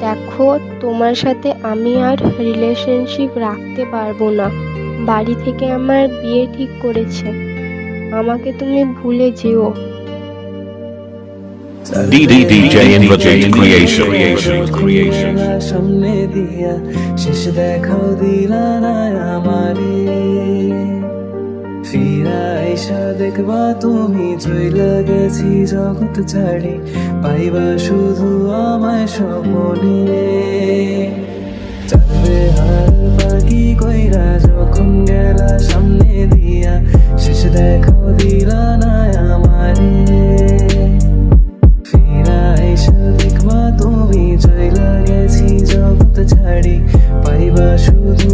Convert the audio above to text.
দেখো তোমার সাথে আমি আর রিলেশনশিপ রাখতে পারব না বাড়ি থেকে আমার বিয়ে ঠিক করেছে আমাকে তুমি ভুলে যেও DDDJ. Creation. সামনে দিয়া শেষ দেখাও দিলা না আমারে ফিরা আইসা দেখবা তুমি চইলা গেছি জগৎ ছাড়ি, পাইবা শুধু আমায় স্বপনে। চাঁদে হার বাকি কইরা যখন গেলা সামনে দিয়া, শেষ দেখো দিলা না আমারে। ফিরা আইসা দেখবা তুমি চইলা গেছি জগৎ ছাড়ি, পাইবা শুধু